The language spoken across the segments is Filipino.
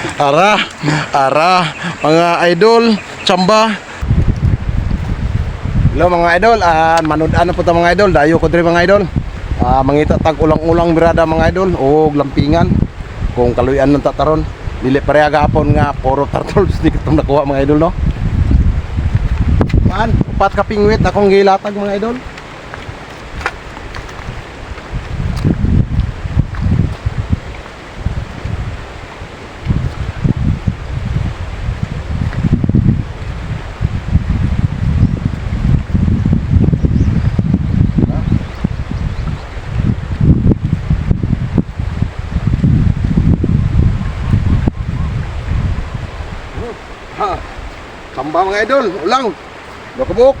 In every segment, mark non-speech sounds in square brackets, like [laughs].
Ara, ara, mga idol, tsamba. Hello mga idol, ah manood-ano po ta mga idol, dayo ko diri mga idol. Ah mangita tag ulang-ulang birada mga idol o lampingan. Kung kaluyan ng tataron, dili pareha gapon nga puro turtles di kitong nakuha mga idol no. Man, upat ka pingwit akong gilatag mga idol. Ha. Kamba mga idol, ulang. Dokabok.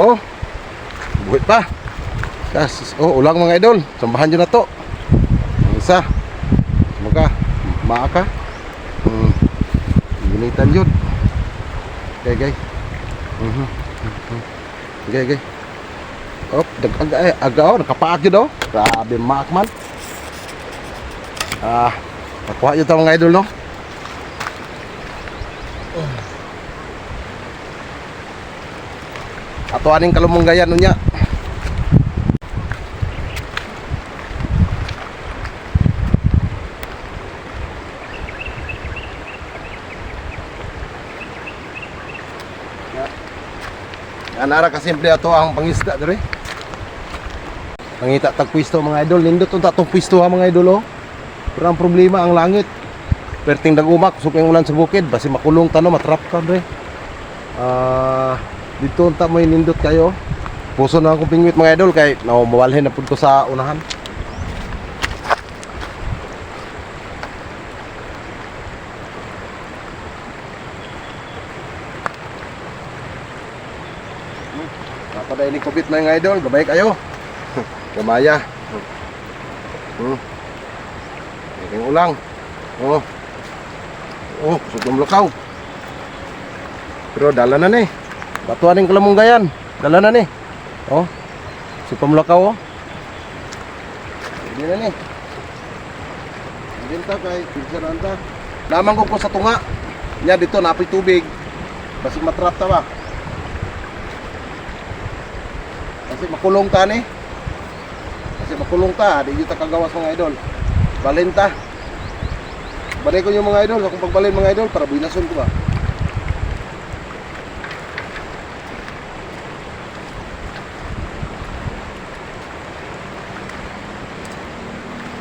Oh. Buhit pa. Kas, oh, ulang mga idol. Sambahan nyo na to. Ang isa. Maka, maaka. Hmm. Ginitan yun. Okay, okay. Mhm. Mhm. Okay, okay. Oh, dag aga eh, aga oh, nakapaak yun oh. Grabe maak man. Ah, nakuha yun to mga idol no. Ato aning kalumunggayan nunya. Yan ara ka simple ato ang pangisda dire. Pangita tag pwisto mga idol, nindot unta tong pwisto ha mga idol oh. Pero ang problema ang langit. Perting dagumak, yung ulan sa bukid, basi makulong tano, matrap ka bre. Ah, dito unta mo nindot kayo. Puso na akong pingwit mga idol kay no, na pud ko sa unahan. Napaday ni kubit mga idol, gabay kayo. [laughs] Gamaya. Hmm. Yung ulang. Oh. Oh, kusog ng lukaw. Pero dala na ni. Batuan ng kalamunggayan. Dala na ni. Oh. Si pamlakaw oh. Hindi na ni. Hindi ta kay pinsan ta. Lamang ko po sa tunga. Nya dito napoy tubig. Basi matrap ta ba? Kasi makulong ta ni. Kasi makulong ta, di kita kagawas mga idol. Balin ta. Balay ko yung mga idol, akong pagbalin mga idol para binason ko ba.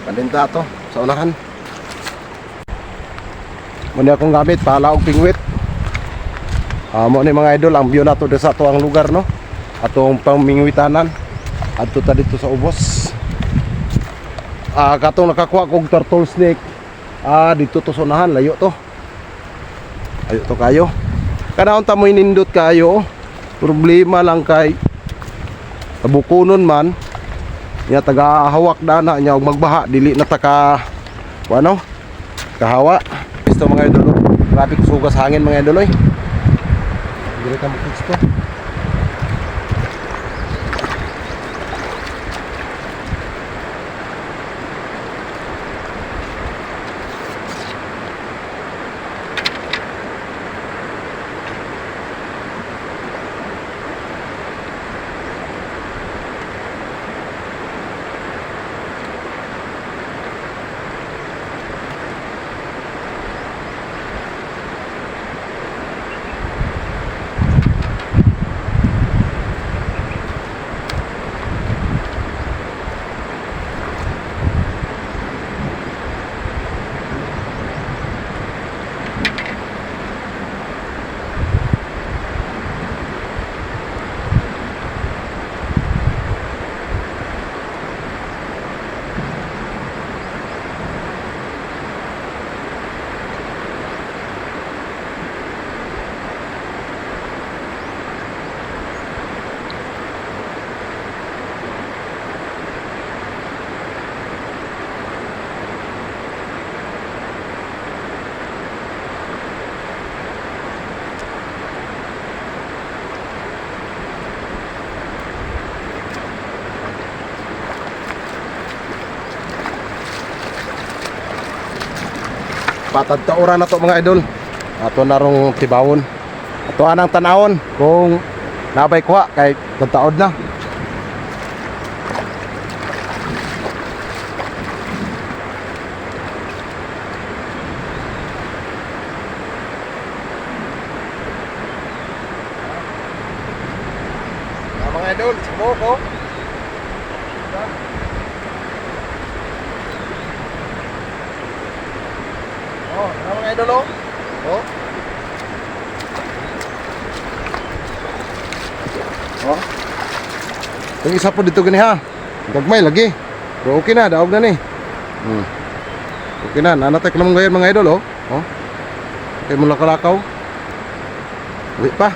Kalinta to sa unahan. Muna akong gamit pala og pingwit. Amo ni mga idol ang view nato sa to lugar no. Atong pamingwitanan adto ta dito sa ubos. Ah katong nakakuha kog turtle snake. Ah dito to sa unahan layo to. Ayo to kayo. Kanaon ta mo inindot kayo. Problema lang kay tabukunon man nya taga hawak dana nya og magbaha. Dili na taka ano kahawa. Gusto mga idol grabe sugas hangin mga idol oy dili ta mo gusto patadtauran na to mga idol. Ato na rong tibawon. Ato anang tanawon kung nabay kuha kay tagtaod na. Ah, mga idol, sumo idol oh? Oh. Yung isa po dito gani ha. Gagmay lagi. Pero okay na, daog na ni. Hmm. Okay na, nanatek naman ngayon mga idol oh. Oh. Okay mo lakalakaw. Uwi pa.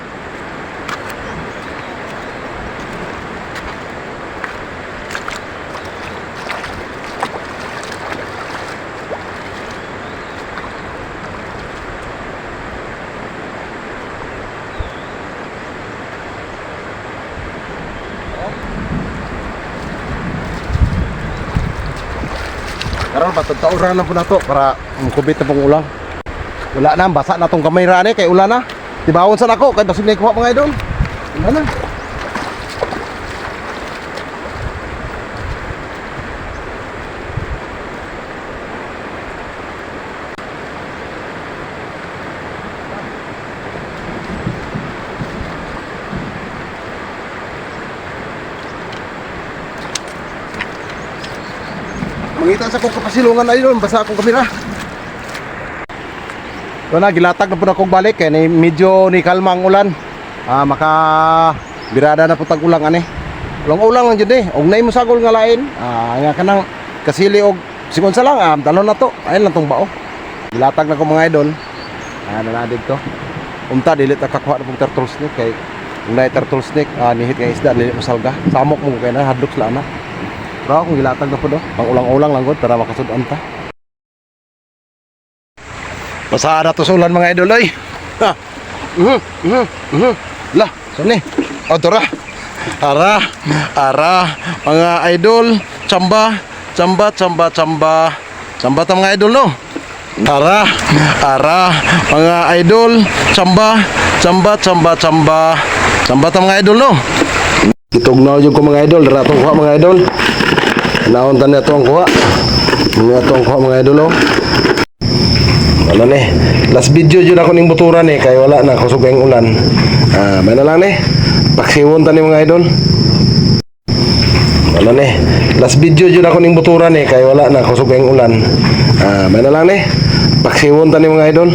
Karon patagtauran na po na para mukubit na pong ulang. Wala na, basa na tong kamera ni kay ulan na. Tibawon sa nako kay basig na kuha mga idol. Wala na. Mangita sa akong kapasilungan idol, basa akong kamera. Ito na, gilatag na po na akong balik kaya ni medyo ni kalma ang ulan. Ah, maka birada na po tag ulang ani. Ulang ulang lang jud eh. Og nay mo sagol nga lain. Ah, nga kanang kasili og sigon sa lang ah, talon na to. Ayun lang tong bao. Gilatag na ko mga idol. Ah, na dito. Unta dili ta kakuha na pong turtle snake kay nay turtle snake ah, nihit nga isda dili mo salga. Samok mo kay na hadlok sila na. Pero kung gilatag na po do, pang ulang-ulang lang gud para makasud-an ta. Na to sa ulan mga idol ay. Ha. Mhm. Mhm. Mhm. Lah, sani. O. Ara, ara, mga idol, chamba, chamba, chamba, chamba. Chamba ta mga idol no. Ara, ara, mga idol, chamba, chamba, chamba, chamba. Chamba ta mga idol no. Itugnaw yung ko mga idol, dara kuha mga idol. Naon tan ato ang kuha. Mga ato ang kuha mga idol oh. Ni? Last video jud ako ning buturan eh kay wala na kusog ang ulan. Ah, may na lang ni. Paksiwon ta ni mga idol. Ano ni? Last video jud ako ning buturan eh kay wala na kusog ang ulan. Ah, may na lang ni. Paksiwon ta ni mga idol.